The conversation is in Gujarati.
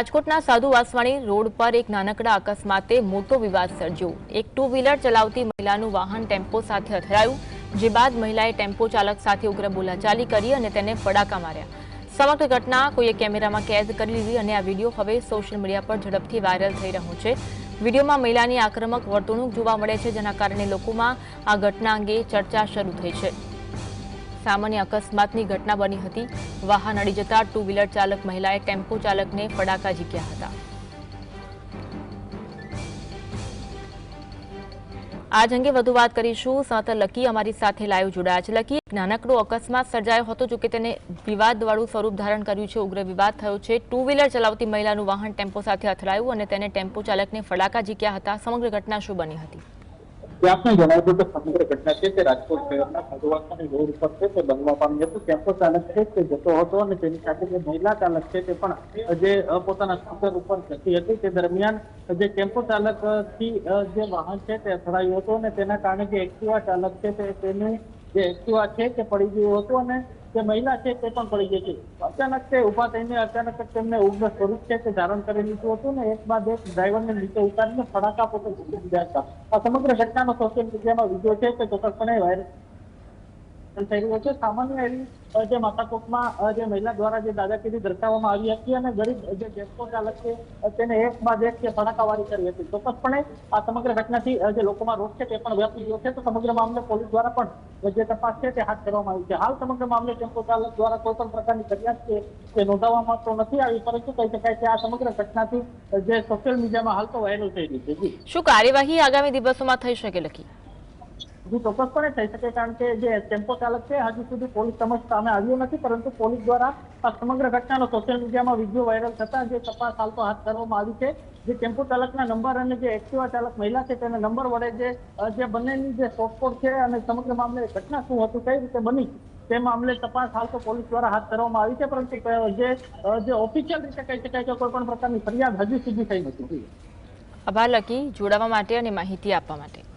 રાજકોટના સાધુ વાસવાણી રોડ પર એક નાનકડા અકસ્માતે મોટો વિવાદ સર્જ્યો. એક ટુ વ્હીલર ચલાવતી મહિલાનું વાહન ટેમ્પો સાથે અથડાયું, જે બાદ મહિલાએ ટેમ્પો ચાલક સાથે ઉગ્ર બોલાચાલી કરી અને તેને ફડાકા માર્યા. સમગ્ર ઘટના કોઈએ કેમેરામાં કેદ કરી લીધી અને આ વીડિયો હવે સોશિયલ મીડિયા પર ઝડપથી વાયરલ થઈ રહ્યો છે. વિડીયોમાં મહિલાની આક્રમક વર્તણૂક જોવા મળે છે, જેના કારણે લોકોમાં આ ઘટના અંગે ચર્ચા શરૂ થઈ છે. સામાન્ય અકસ્માતની ઘટના બની હતી. વાહન અડી જતા ટુ વ્હીલર ચાલક મહિલાએ ટેમ્પો ચાલકને ફડાકા ઝીક્યા હતા. આજ અંગે વધુ વાત કરીશું. સંત લકી અમારી સાથે લાઈવ જોડાયા છે. લકી નાનકડો અકસ્માત સર્જાયો હતો જો કે તેને વિવાદવાળું સ્વરૂપ ધારણ કર્યું છે. ઉગ્ર વિવાદ થયો છે. ટુ વ્હીલર ચલાવતી મહિલાનું વાહન ટેમ્પો સાથે અથડાયું અને તેને ટેમ્પો ચાલકને ફડાકા ઝીક્યા હતા. સમગ્ર ઘટના શું બની હતી? તે આપને જણાવ્યું કે સમગ્ર ઘટના છે તે રાજકોટ શહેરના સાધુવાસની રોડ ઉપર છે, તે બનવા પામી હતું. ટેમ્પો ચાલક છે તે જતો હતો અને તેની સાથે જે મહિલા ચાલક છે તે પણ જે પોતાના સ્કૂટર ઉપર જતી હતી. તે દરમિયાન જે ટેમ્પો ચાલકથી જે વાહન છે તે અથડાયું હતું અને તેના કારણે જે એક્ટિવા ચાલક છે તે તેનું જે એક્ટિવા છે તે પડી ગયું હતું અને જે મહિલા છે તે પણ પડી ગઈ છે. અચાનક તે ઊભા થઈને અચાનક તેમને ઉગ્ર સ્વરૂપ છે તે ધારણ કરી લીધું હતું ને, એક બાદ એક ડ્રાઈવરને નીચે ઉતારીને ફડાકા પોતે આ સમગ્ર ઘટનાનો સોશિયલ મીડિયામાં વીડિયો છે તે ચોક્કસપણે વાયરલ સામાન્ય એવી જે માથાકૂટમાં જે મહિલા દ્વારા જે દાદાગીરી દર્શાવવામાં આવી હતી અને ગરીબ, જે ટેમ્પો ચાલક છે તેને કરી હતી. ચોક્કસપણે આ સમગ્ર ઘટનાથી જે લોકોમાં રોષ છે તે પણ વ્યાપી છે. તો સમગ્ર મામલે પોલીસ દ્વારા જે તપાસ છે તે હાથ ધરવામાં આવી છે. હાલ સમગ્ર મામલે ટેમ્પો ચાલક દ્વારા કોઈ પ્રકારની ફરિયાદ છે તે નોંધાવવામાં તો નથી આવી, પરંતુ કહી શકાય કે આ સમગ્ર ઘટનાથી જે સોશિયલ મીડિયામાં હાલ તો વાયરલ થઈ છે. શું કાર્યવાહી આગામી દિવસોમાં થઈ શકે, લકી? જી ચોક્કસપણે થઈ શકે કારણ કે જે ટેમ્પો ચાલક છે, હજી સુધી પોલીસ સમક્ષ સામે આવ્યો નથી, પરંતુ પોલીસ દ્વારા આ સમગ્ર ઘટનાનો સોશિયલ મીડિયામાં વીડિયો વાયરલ થતા જે તપાસ હાલ તો હાથ ધરવામાં આવી છે, જે ટેમ્પો ચાલકના નંબર અને જે એક્ટિવા ચાલક મહિલા છે, તેના નંબર વડે જે જે બંનેની જે શોધખોળ છે અને સમગ્ર મામલે ઘટના શું હતું, કઈ રીતે બની, તે મામલે તપાસ હાલ તો પોલીસ દ્વારા હાથ ધરવામાં આવી છે, પરંતુ જે જે ઓફિશિયલ રીતે કહી શકાય કે કોઈ પણ પ્રકારની ફરિયાદ હજુ સુધી થઈ નથી. આભાર લકી જોડાવા માટે અને માહિતી આપવા માટે.